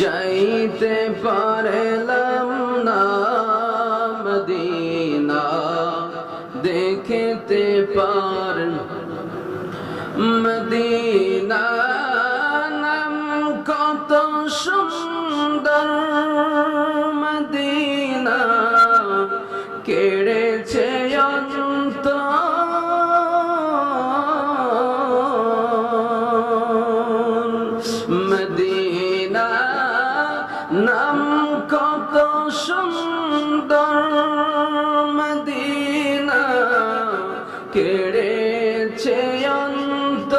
যাইতে পারলাম না মদিনা দেখতে পার মদিনা নাম কত সুন্দর মদিনা কেড়েছে নাম কত সুন্দর মদিনা, কেড়েছে অন্ত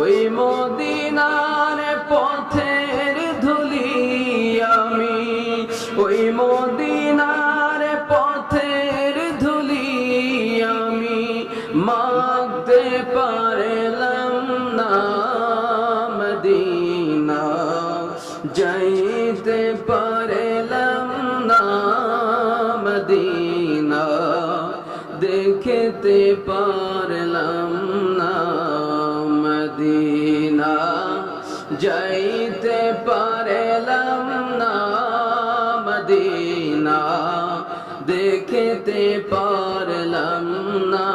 ওই মদিনার পথের ধুলি আমি, ওই মদিনার পথের ধুলি আমি মাগতে পারলাম পারলাম না মদিনা দেখতে পারলাম না মদিনা যাইতে পারলাম না মদিনা দেখতে পারলাম না